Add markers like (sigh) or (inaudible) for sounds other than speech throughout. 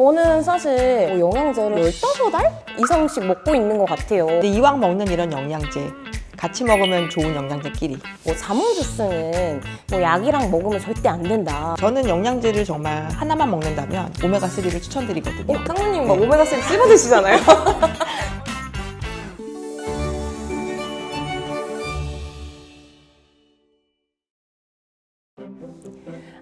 저는 사실 뭐 영양제를 15달 이상씩 먹고 있는 것 같아요. 근데 이왕 먹는 이런 영양제 같이 먹으면 좋은 영양제끼리 뭐 자몽 주스는 뭐 약이랑 먹으면 절대 안 된다. 저는 영양제를 정말 하나만 먹는다면 오메가3를 추천드리거든요. 어, 상무님 막 오메가3 씹어 드시잖아요. (laughs)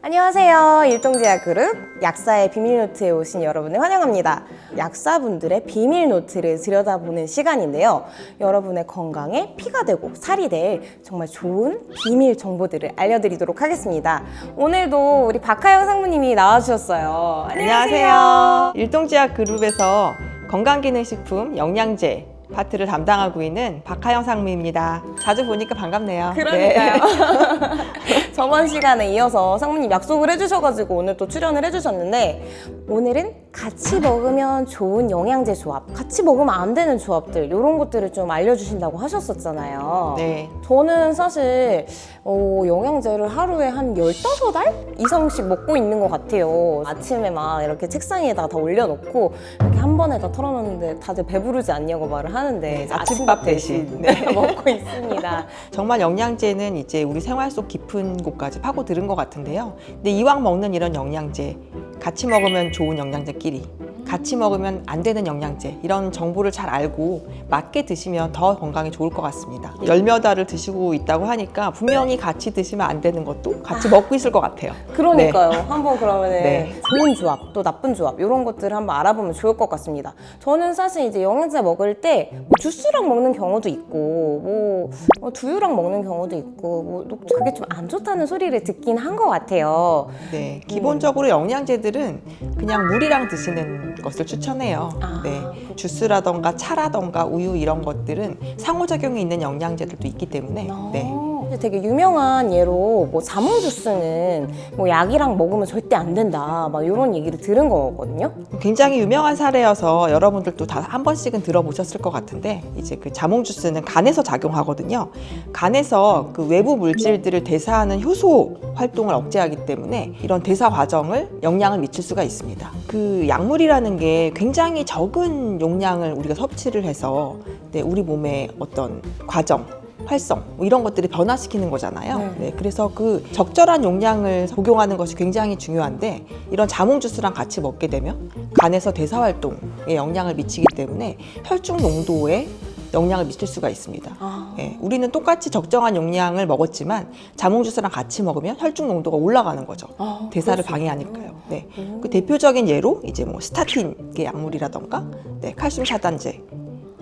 안녕하세요. 일동제약 그룹 약사의 비밀노트에 오신 여러분을 환영합니다. 약사분들의 비밀노트를 들여다보는 시간인데요. 여러분의 건강에 피가 되고 살이 될 정말 좋은 비밀 정보들을 알려드리도록 하겠습니다. 오늘도 우리 박하영 상무님이 나와주셨어요. 안녕하세요. 일동제약 그룹에서 건강기능식품 영양제 파트를 담당하고 있는 박하영 상무입니다. 자주 보니까 반갑네요. 그러니까요. (laughs) (laughs) 네. 저번 시간에 이어서 상무님 약속을 해주셔가지고 오늘 또 출연을 해주셨는데 오늘은 같이 먹으면 좋은 영양제 조합, 같이 먹으면 안 되는 조합들 이런 것들을 좀 알려주신다고 하셨었잖아요. 네. 저는 사실 어, 영양제를 하루에 한 15달 이상씩 먹고 있는 것 같아요. 아침에 막 이렇게 책상에다가 다 올려놓고 이렇게 한 번에 다 털어놓는데 다들 배부르지 않냐고 말을 하는데 네, 이제 아침밥 대신. 네. (laughs) 먹고 있습니다. (laughs) 정말 영양제는 이제 우리 생활 속 깊은 곳까지 파고들은 것 같은데요. 근데 이왕 먹는 이런 영양제, 같이 먹으면 좋은 영양제끼리, 같이 먹으면 안 되는 영양제, 이런 정보를 잘 알고 맞게 드시면 더 건강에 좋을 것 같습니다. 열몇 알을 드시고 있다고 하니까 분명히 같이 드시면 안 되는 것도 같이 먹고 있을 것 같아요. (laughs) 그러니까요. 한번 그러면 은 네. 좋은 조합, 또 나쁜 조합 이런 것들을 한번 알아보면 좋을 것 같습니다. 저는 사실 이제 영양제 먹을 때 뭐 주스랑 먹는 경우도 있고 뭐 어, 두유랑 먹는 경우도 있고 뭐또 그게 좀 안 좋다는 소리를 듣긴 한 것 같아요. 네, 기본적으로 영양제들은 그냥 물이랑 드시는 것을 추천해요. 아, 네, 주스라던가 차라던가 우유 이런 것들은 상호작용이 있는 영양제들도 있기 때문에 네. 근데 되게 유명한 예로 뭐 자몽 주스는 뭐 약이랑 먹으면 절대 안 된다 막 이런 얘기를 들은 거거든요. 굉장히 유명한 사례여서 여러분들도 다 한 번씩은 들어보셨을 것 같은데 이제 그 자몽 주스는 간에서 작용하거든요. 간에서 그 외부 물질들을 대사하는 효소 활동을 억제하기 때문에 이런 대사 과정을 영향을 미칠 수가 있습니다. 그 약물이라는 게 굉장히 적은 용량을 우리가 섭취를 해서 네, 우리 몸의 어떤 과정 활성 뭐 이런 것들을 변화시키는 거잖아요. 네. 네, 그래서 그 적절한 용량을 복용하는 것이 굉장히 중요한데 이런 자몽 주스랑 같이 먹게 되면 간에서 대사 활동에 영향을 미치기 때문에 혈중 농도에 영향을 미칠 수가 있습니다. 아, 예, 우리는 똑같이 적정한 용량을 먹었지만 자몽 주스랑 같이 먹으면 혈중 농도가 올라가는 거죠. 아, 대사를 방해하니까요. 네. 음. 그 대표적인 예로 이제 뭐 스타틴의 약물이라던가 네, 칼슘 차단제,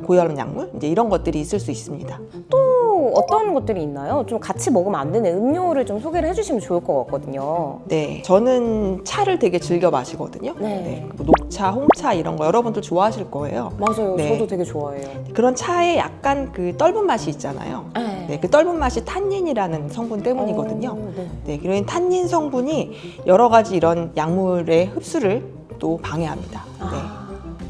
고혈압 약물 이제 이런 것들이 있을 수 있습니다. 또 어떤 것들이 있나요? 좀 같이 먹으면 안 되는 음료를 좀 소개를 해주시면 좋을 것 같거든요. 네, 저는 차를 되게 즐겨 마시거든요. 네. 뭐 녹차, 홍차 이런 거 여러분들 좋아하실 거예요. 맞아요. 네. 저도 되게 좋아해요. 그런 차에 약간 그 떫은 맛이 있잖아요. 네. 네, 그 떫은 맛이 탄닌이라는 성분 때문이거든요. 어, 네. 네, 그런 탄닌 성분이 여러 가지 이런 약물의 흡수를 또 방해합니다. 네.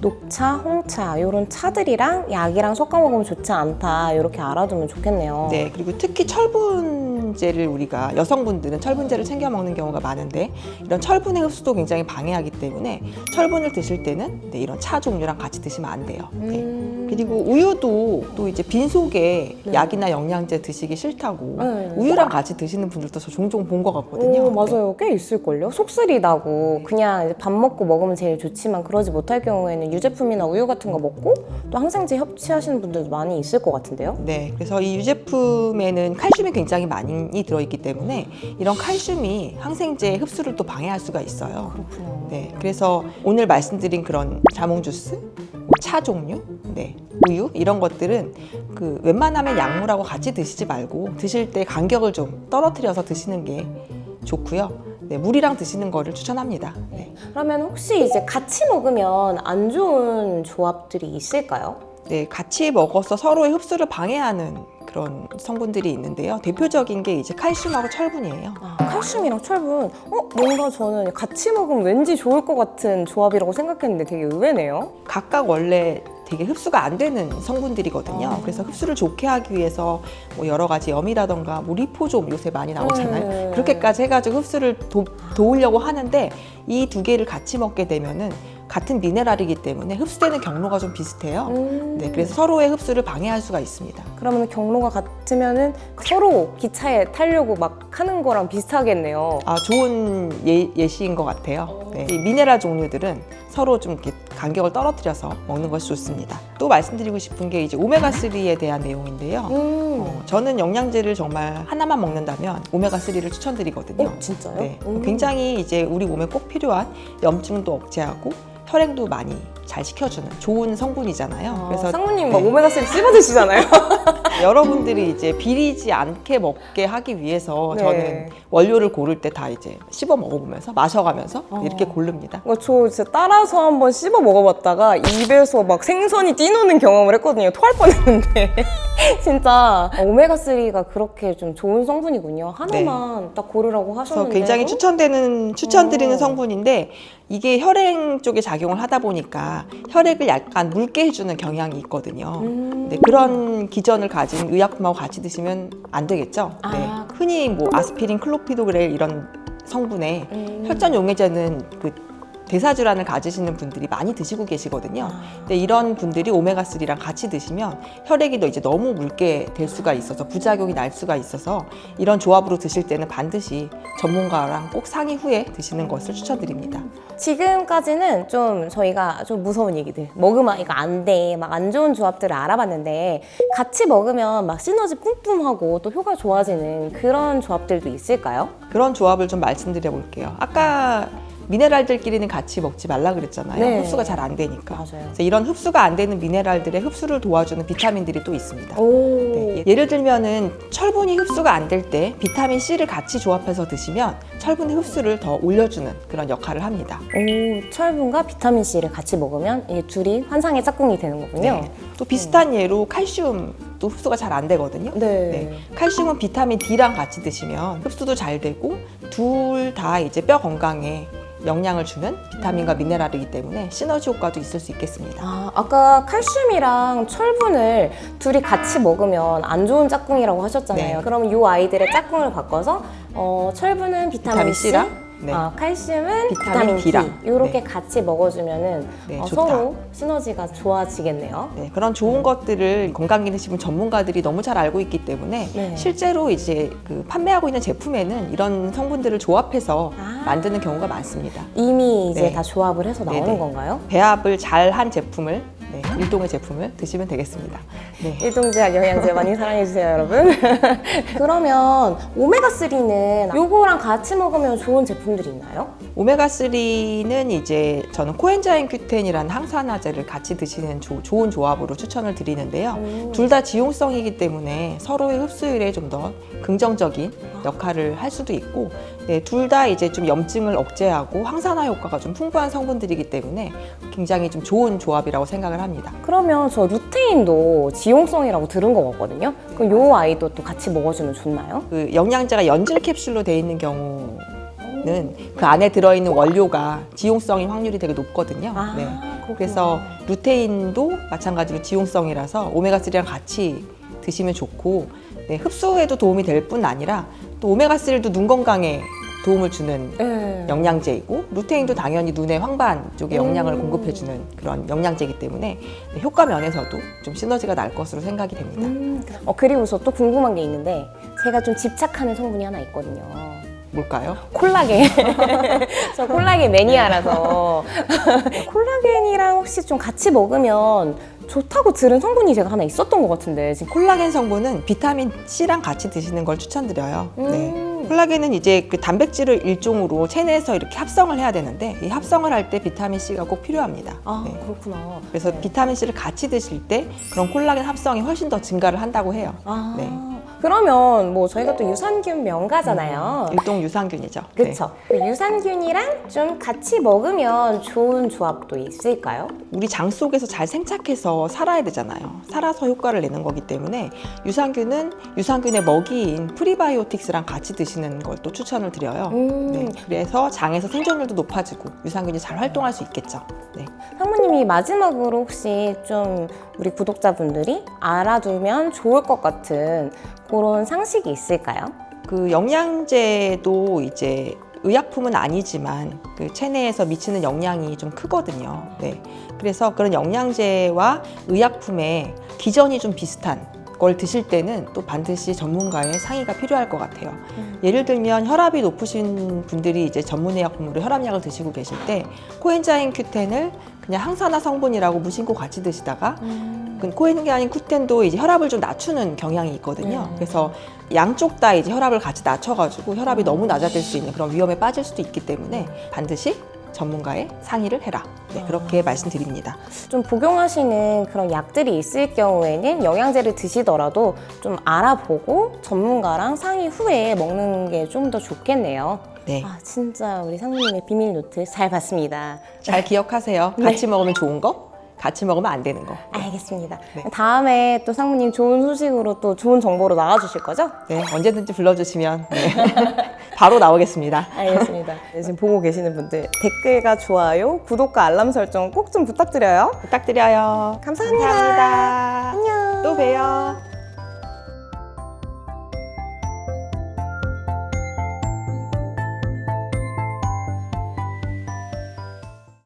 아, 녹차, 홍차 이런 차들이랑 약이랑 섞어 먹으면 좋지 않다 이렇게 알아두면 좋겠네요. 네, 그리고 특히 철분제를 우리가 여성분들은 철분제를 챙겨 먹는 경우가 많은데 이런 철분의 흡수도 굉장히 방해하기 때문에 철분을 드실 때는 네, 이런 차 종류랑 같이 드시면 안 돼요. 네. 음. 그리고 우유도 또 이제 빈속에 네. 약이나 영양제 드시기 싫다고 네. 우유랑 같이 드시는 분들도 저 종종 본 것 같거든요. 오, 맞아요. 꽤 있을걸요? 속쓰리다고 그냥 이제 밥 먹고 먹으면 제일 좋지만 그러지 못할 경우에는 유제품이나 우유 같은 거 먹고 또 항생제 협취하시는 분들도 많이 있을 것 같은데요? 네, 그래서 이 유제품에는 칼슘이 굉장히 많이 들어있기 때문에 이런 칼슘이 항생제 흡수를 또 방해할 수가 있어요. 그렇구나. 네, 그래서 오늘 말씀드린 그런 자몽 주스, 뭐차 종류, 네, 우유 이런 것들은 그 웬만하면 약물하고 같이 드시지 말고 드실 때 간격을 좀 떨어뜨려서 드시는 게 좋고요. 네, 물이랑 드시는 거를 추천합니다. 네. 그러면 혹시 이제 같이 먹으면 안 좋은 조합들이 있을까요? 네, 같이 먹어서 서로의 흡수를 방해하는 그런 성분들이 있는데요. 대표적인 게 이제 칼슘하고 철분이에요. 아, 칼슘이랑 철분, 어? 뭔가 저는 같이 먹으면 왠지 좋을 것 같은 조합이라고 생각했는데 되게 의외네요. 각각 원래 되게 흡수가 안 되는 성분들이거든요. 아. 그래서 흡수를 좋게 하기 위해서 뭐 여러 가지 염이라던가 뭐 리포좀 요새 많이 나오잖아요. 네. 그렇게까지 해가지고 흡수를 도, 도우려고 하는데 이 두 개를 같이 먹게 되면은 같은 미네랄이기 때문에 흡수되는 경로가 좀 비슷해요. 음. 네, 그래서 서로의 흡수를 방해할 수가 있습니다. 그러면 경로가 같으면은 서로 기차에 타려고 막 하는 거랑 비슷하겠네요. 아, 좋은 예, 예시인 것 같아요. 네, 이 미네랄 종류들은 서로 좀 이렇게 간격을 떨어뜨려서 먹는 것이 좋습니다. 또 말씀드리고 싶은 게 이제 오메가3에 대한 내용인데요. 음. 어, 저는 영양제를 정말 하나만 먹는다면 오메가3를 추천드리거든요. 어, 진짜요? 네, 음. 굉장히 이제 우리 몸에 꼭 필요한 염증도 억제하고 혈행도 많이 잘 식혀주는 좋은 성분이잖아요. 그래서 상무님 막 네. 오메가3 씹어 드시잖아요. (laughs) 여러분들이 이제 비리지 않게 먹게 하기 위해서 네. 저는 원료를 고를 때 다 이제 씹어 먹어보면서 마셔가면서 어. 이렇게 고릅니다. 어, 저 진짜 따라서 한번 씹어 먹어봤다가 입에서 막 생선이 뛰노는 경험을 했거든요. 토할 뻔했는데 (laughs) 진짜 오메가3가 그렇게 좀 좋은 성분이군요. 하나만 딱 고르라고 하셨는데 굉장히 추천되는 추천드리는 어. 성분인데 이게 혈행 쪽에 작용을 하다 보니까 혈액을 약간 묽게 해주는 경향이 있거든요. 음. 네, 그런 기전을 가진 의약품하고 같이 드시면 안 되겠죠. 아. 네. 흔히 뭐 아스피린, 클로피도그렐 이런 성분의 음. 혈전 용해제는 그 대사질환을 가지시는 분들이 많이 드시고 계시거든요. 아. 근데 이런 분들이 오메가3랑 같이 드시면 혈액이 더 이제 너무 묽게 될 수가 있어서 부작용이 날 수가 있어서 이런 조합으로 드실 때는 반드시 전문가랑 꼭 상의 후에 드시는 것을 추천드립니다. 지금까지는 좀 저희가 좀 무서운 얘기들 먹으면 이거 안 돼 막 안 좋은 조합들을 알아봤는데 같이 먹으면 막 시너지 뿜뿜하고 또 효과 좋아지는 그런 조합들도 있을까요? 그런 조합을 좀 말씀드려 볼게요. 아까 미네랄들끼리는 같이 먹지 말라 그랬잖아요. 네. 흡수가 잘 안 되니까. 맞아요. 그래서 이런 흡수가 안 되는 미네랄들의 흡수를 도와주는 비타민들이 또 있습니다. 오. 네, 예를 들면은 철분이 흡수가 안 될 때 비타민 C를 같이 조합해서 드시면 철분의 흡수를 더 올려주는 그런 역할을 합니다. 오, 철분과 비타민 C를 같이 먹으면 이게 둘이 환상의 짝꿍이 되는 거군요. 네. 또 비슷한 예로 칼슘도 흡수가 잘 안 되거든요. 네. 네. 칼슘은 비타민 D랑 같이 드시면 흡수도 잘 되고 둘 다 이제 뼈 건강에 영향을 주는 비타민과 미네랄이기 때문에 시너지 효과도 있을 수 있겠습니다. 아, 아까 칼슘이랑 철분을 둘이 같이 먹으면 안 좋은 짝꿍이라고 하셨잖아요. 네. 그럼 이 아이들의 짝꿍을 바꿔서 어, 철분은 비타민, 비타민 C랑 네. 아, 칼슘은 비타민 비타민, D랑. D 이렇게 네. 같이 먹어주면은 네, 어, 좋다. 서로 시너지가 좋아지겠네요. 네, 그런 좋은 것들을 건강기능식품 전문가들이 너무 잘 알고 있기 때문에 네. 실제로 이제 그 판매하고 있는 제품에는 이런 성분들을 조합해서 아. 만드는 경우가 많습니다. 이미 이제 네. 다 조합을 해서 나오는 네네. 건가요? 배합을 잘 한 제품을 네, 일동의 제품을 드시면 되겠습니다. 네. 일동제약 영양제 많이 사랑해주세요, 여러분. (laughs) 그러면 오메가3는 요거랑 같이 먹으면 좋은 제품들이 있나요? 오메가3는 이제 저는 코엔자임 큐텐이라는 항산화제를 같이 드시는 조- 좋은 조합으로 추천을 드리는데요. 음. 둘다 지용성이기 때문에 서로의 흡수율에 좀 더 긍정적인 역할을 할 수도 있고, 네, 둘 다 이제 좀 염증을 억제하고 항산화 효과가 좀 풍부한 성분들이기 때문에 굉장히 좀 좋은 조합이라고 생각을 합니다. 그러면 저 루테인도 지용성이라고 들은 거 같거든요. 그럼 요 아이도 또 같이 먹어주면 좋나요? 그 영양제가 연질 캡슐로 되어 있는 경우는 그 안에 들어있는 원료가 지용성인 확률이 되게 높거든요. 아, 네. 그렇구나. 그래서 루테인도 마찬가지로 지용성이라서 오메가3랑 같이 드시면 좋고 네, 흡수에도 도움이 될 뿐 아니라 또 오메가3도 눈 건강에 도움을 주는 네. 영양제이고 루테인도 당연히 눈의 황반 쪽에 영양을 음. 공급해주는 그런 영양제이기 때문에 네, 효과 면에서도 좀 시너지가 날 것으로 생각이 됩니다. 음, 어, 그리고 저또 궁금한 게 있는데 제가 좀 집착하는 성분이 하나 있거든요. 뭘까요? 콜라겐. (laughs) 저 콜라겐 매니아라서 (laughs) 콜라겐이랑 혹시 좀 같이 먹으면 좋다고 들은 성분이 제가 하나 있었던 것 같은데 지금 콜라겐 성분은 비타민 C랑 같이 드시는 걸 추천드려요. 음. 네. 콜라겐은 이제 그 단백질을 일종으로 체내에서 이렇게 합성을 해야 되는데 이 합성을 할 때 비타민 C가 꼭 필요합니다. 아 네. 그렇구나. 그래서 네. 비타민 C를 같이 드실 때 그런 콜라겐 합성이 훨씬 더 증가를 한다고 해요. 아, 네. 그러면 뭐 저희가 또 유산균 명가잖아요. 일동 유산균이죠. 네. 그쵸. 그 유산균이랑 좀 같이 먹으면 좋은 조합도 있을까요? 우리 장 속에서 잘 생착해서 살아야 되잖아요. 살아서 효과를 내는 거기 때문에 유산균은 유산균의 먹이인 프리바이오틱스랑 같이 드시는 걸 또 추천을 드려요. 음. 네, 그래서 장에서 생존율도 높아지고 유산균이 잘 활동할 수 있겠죠. 네. 상무님이 마지막으로 혹시 좀 우리 구독자분들이 알아두면 좋을 것 같은 그런 상식이 있을까요? 그 영양제도 이제 의약품은 아니지만 그 체내에서 미치는 영향이 좀 크거든요. 네. 그래서 그런 영양제와 의약품의 기전이 좀 비슷한 걸 드실 때는 또 반드시 전문가의 상의가 필요할 것 같아요. 예를 들면 혈압이 높으신 분들이 이제 전문 의약품으로 혈압약을 드시고 계실 때 코엔자임 Q10을 그냥 항산화 성분이라고 무심코 같이 드시다가 그 코엔자임 Q10도 이제 혈압을 좀 낮추는 경향이 있거든요. 음. 그래서 양쪽 다 이제 혈압을 같이 낮춰가지고 혈압이 너무 낮아질 수 있는 그런 위험에 빠질 수도 있기 때문에 반드시 전문가의 상의를 해라. 네, 그렇게 말씀드립니다. 좀 복용하시는 그런 약들이 있을 경우에는 영양제를 드시더라도 좀 알아보고 전문가랑 상의 후에 먹는 게 좀 더 좋겠네요. 네, 아, 진짜 우리 상무님의 비밀 노트 잘 봤습니다. 잘 기억하세요. (laughs) 같이 먹으면 좋은 거, 같이 먹으면 안 되는 거. 알겠습니다. 네. 다음에 또 상무님 좋은 소식으로 또 좋은 정보로 나와주실 거죠? 네, 언제든지 불러주시면 네, (laughs) 바로 나오겠습니다. 알겠습니다. (laughs) 네, 지금 보고 계시는 분들 댓글과 좋아요, 구독과 알람 설정 꼭 좀 부탁드려요. 부탁드려요. 감사합니다. 감사합니다. 안녕. 또 봬요.